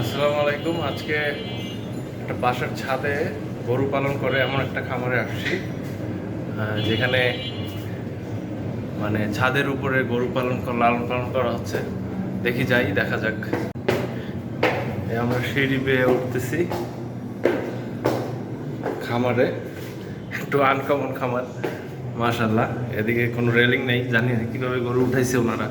আসসালামু আলাইকুম। আজকে একটা বাসার ছাদে গরু পালন করে এমন একটা খামারে আসছি যেখানে মানে ছাদের উপরে গরু পালন করা, লালন পালন করা হচ্ছে। দেখি যাই, দেখা যাক। আমরা সিঁড়ি বেয়ে উঠতেছি খামারে। একটু আনকমন খামার মাশাল্লাহ এদিকে কোনো রেলিং নেই, জানি না কীভাবে গরু উঠাইছে ওনারা।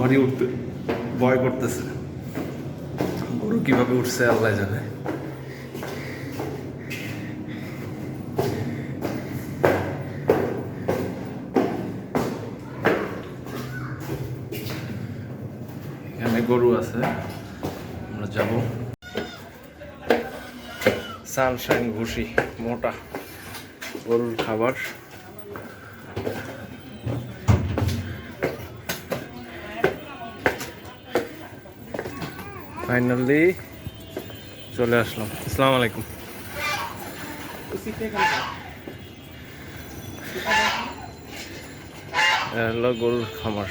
আমারই উঠতে ভয় করতেছে। গরু কীভাবে উঠছে, আল্লাহ জানে। এখানে গরু আছে, আমরা যাব। সানশাইন ভুসি মোটা গরুর খাবার। ফাইনালি চলে আসলাম। আসসালামু আলাইকুম। গরুর খামার।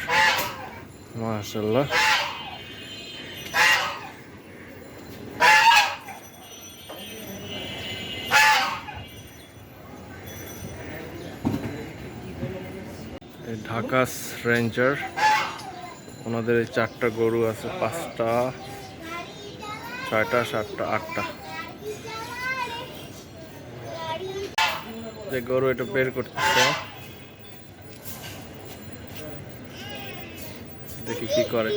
মাশাল্লাহ এই ঢাকাস রেঞ্জার, ওনাদের এই চারটা গরু আছে, পাঁচটা। ছয়টা সাতটা আটটা। যে গরু এটা বের করতেছে। দেখি কি করে।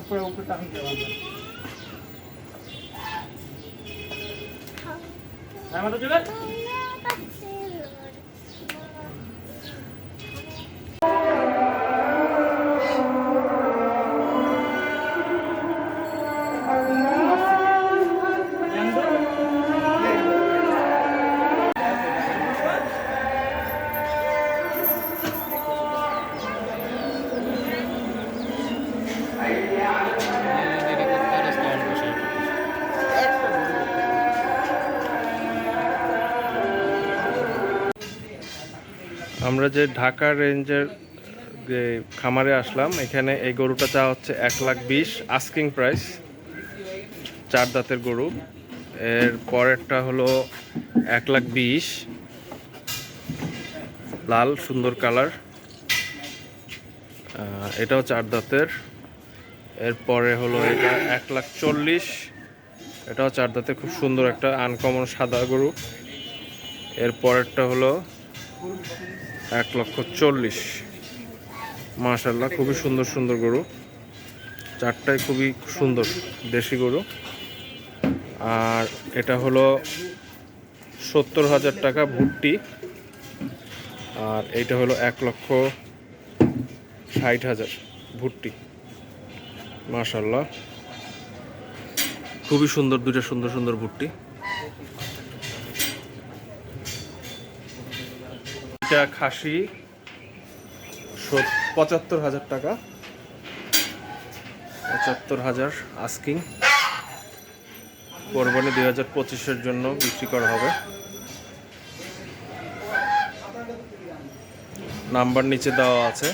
উপরে উপরে টান দেওয়া আমাদের জোগাড় আমরা যে ঢাকা রেঞ্জের যে খামারে আসলাম, এখানে এই গরুটা চা হচ্ছে এক লাখ বিশ আস্কিং প্রাইস চার দাঁতের গরু। এর পরেরটা হলো এক লাখ বিশ, লাল, সুন্দর কালার। এটাও চার দাঁতের। এরপরে হলো এটা এক লাখ চল্লিশ, এটাও চার দাঁতের, খুব সুন্দর একটা আনকমন সাদা গরু। এর পরেরটা হলো এক লক্ষ চল্লিশ। মাশাল্লাহ খুবই সুন্দর সুন্দর গরু। চারটাই খুবই সুন্দর দেশি গরু। আর এটা হলো সত্তর হাজার টাকা ভুট্টি। আর এইটা হলো এক লক্ষ ষাট হাজার ভুট্টি। মাশাল্লাহ খুবই সুন্দর, দুইটা সুন্দর সুন্দর ভুট্টি। এটা খাসি পঁচাত্তর হাজার টাকা। পঁচাত্তর হাজার আস্কিং কোরবানি দুই হাজার পঁচিশের জন্য বিক্রি করা হবে। নাম্বার নিচে দেওয়া আছে।